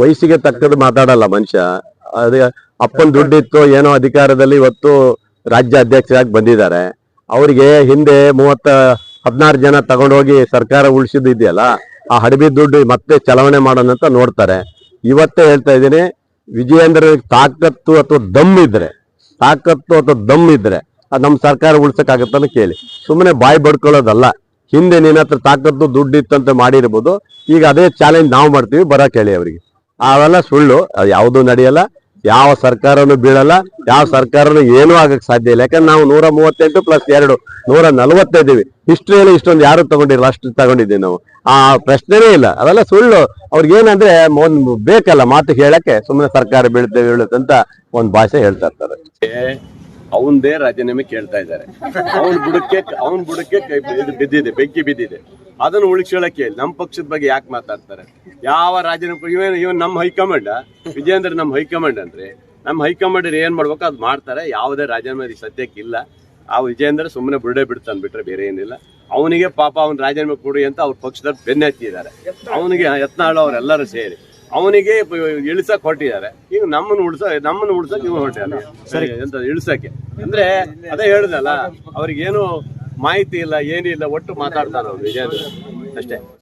ವಯಸ್ಸಿಗೆ ತಕ್ಕದ್ದು ಮಾತಾಡಲ್ಲ ಮನುಷ್ಯ. ಅದೇ ಅಪ್ಪನ ದುಡ್ಡಿತ್ತು, ಏನೋ ಅಧಿಕಾರದಲ್ಲಿ ಇವತ್ತು ರಾಜ್ಯ ಅಧ್ಯಕ್ಷರಾಗಿ ಬಂದಿದ್ದಾರೆ. ಅವರಿಗೆ ಹಿಂದೆ ಮೂವತ್ತ, ಹದಿನಾರು ಜನ ತಗೊಂಡೋಗಿ ಸರ್ಕಾರ ಉಳಿಸಿದ್ದು ಇದೆಯಲ್ಲ ಆ ಹಡಬಿ ದುಡ್ಡು ಮತ್ತೆ ಚಲಾವಣೆ ಮಾಡೋಣ ಅಂತ ನೋಡ್ತಾರೆ. ಇವತ್ತೇ ಹೇಳ್ತಾ ಇದ್ದೀನಿ, ವಿಜಯೇಂದ್ರ ತಾಕತ್ತು ಅಥವಾ ದಮ್ ಇದ್ರೆ, ತಾಕತ್ತು ಅಥವಾ ದಮ್ ಇದ್ರೆ ಅದು ನಮ್ಮ ಸರ್ಕಾರ ಉಳ್ಸಕ್ಕಾಗತ್ತಂತ ಕೇಳಿ. ಸುಮ್ಮನೆ ಬಾಯಿ ಬಡ್ಕೊಳ್ಳೋದಲ್ಲ. ಹಿಂದೆ ನಿನ್ನ ಹತ್ರ ತಾಕತ್ತು ದುಡ್ಡು ಇತ್ತಂತ ಮಾಡಿರ್ಬೋದು. ಈಗ ಅದೇ ಚಾಲೆಂಜ್ ನಾವು ಮಾಡ್ತೀವಿ, ಬರ ಹೇಳಿ ಅವರಿಗೆ. ಅವೆಲ್ಲ ಸುಳ್ಳು. ಅದು ಯಾವುದು ನಡೆಯಲ್ಲ, ಯಾವ ಸರ್ಕಾರನು ಬೀಳಲ್ಲ, ಯಾವ ಸರ್ಕಾರನು ಏನೂ ಆಗಕ್ ಸಾಧ್ಯ ಇಲ್ಲ. ಯಾಕಂದ್ರೆ ನಾವು ನೂರ ಮೂವತ್ತೆಂಟು ಪ್ಲಸ್ ಎರಡು, ನೂರ ನಲವತ್ತೈದಿವಿ ಹಿಸ್ಟ್ರಿಯಲ್ಲಿ ಇಷ್ಟೊಂದು ಯಾರು ತಗೊಂಡಿರಲ್ಲ ಅಷ್ಟು ತಗೊಂಡಿದ್ದೀವಿ ನಾವು. ಆ ಪ್ರಶ್ನೆನೇ ಇಲ್ಲ. ಅವೆಲ್ಲ ಸುಳ್ಳು. ಅವ್ರಿಗೆ ಏನಂದ್ರೆ, ಒಂದು ಬೇಕಲ್ಲ ಮಾತು ಹೇಳಕ್ಕೆ ಸುಮ್ಮನೆ ಸರ್ಕಾರ ಬೀಳುತ್ತೆ ಬೀಳುತ್ತೆ ಅಂತ ಒಂದ್ ಭಾಷೆ ಹೇಳ್ತಾ ಇರ್ತಾರೆ. ಅವಂದೇ ರಾಜೀನಾಮೆ ಕೇಳ್ತಾ ಇದ್ದಾರೆ. ಅವನ್ ಬುಡಕ್ಕೆ ಅವನ್ ಬುಡಕ್ಕೆ ಬಿದ್ದಿದೆ, ಬೆಂಕಿ ಬಿದ್ದಿದೆ. ಅದನ್ನು ಉಳಿಸ್ಕೊಳ್ಳಕ್ಕೆ ನಮ್ಮ ಪಕ್ಷದ ಬಗ್ಗೆ ಯಾಕೆ ಮಾತಾಡ್ತಾರೆ? ಯಾವ ರಾಜನ ಇವನ್ ಇವನ್ ನಮ್ಮ ಹೈಕಮಾಂಡ್ ವಿಜಯೇಂದ್ರ ನಮ್ಮ ಹೈಕಮಾಂಡ್ ಅಂದ್ರೆ ನಮ್ಮ ಹೈಕಮಾಂಡ್ ಏನ್ ಮಾಡ್ಬೇಕು ಅದು ಮಾಡ್ತಾರೆ. ಯಾವುದೇ ರಾಜೀನಾಮೆ ಸದ್ಯಕ್ಕೆ ಇಲ್ಲ ಆ ವಿಜಯೇಂದ್ರ ಸುಮ್ಮನೆ ಬುರುಡೆ ಬಿಡ್ತಾನೆ ಬಿಟ್ರೆ ಬೇರೆ ಏನಿಲ್ಲ. ಅವನಿಗೆ ಪಾಪ ಅವ್ನ ರಾಜೀನಾಮೆ ಕೊಡಿ ಅಂತ ಅವ್ರ ಪಕ್ಷದವ್ರು ಬೆನ್ನೆತ್ತಿದ್ದಾರೆ ಅವನಿಗೆ ಯತ್ನಾಳು ಅವರೆಲ್ಲರೂ ಸೇರಿ. ಅವನಿಗೆ ಇಳಿಸಕ್ ಹೊರಟಿದ್ದಾರೆ. ಈಗ ನಮ್ಮನ್ನು ಉಳ್ಸ ನಮ್ಮನ್ನು ಉಳ್ಸಕ್ ಇವ್ ಹೊರಟಿದ್ದಾರೆ. ಎಂತ ಇಳಿಸಕ್ಕೆ? ಅಂದ್ರೆ ಅದೇ ಹೇಳುದಲ್ಲ ಅವ್ರಿಗೇನು ಮಾಹಿತಿ ಇಲ್ಲ ಏನಿಲ್ಲ ಒಟ್ಟು ಮಾತಾಡ್ತಾರ ಅವ್ರು ಅಷ್ಟೇ.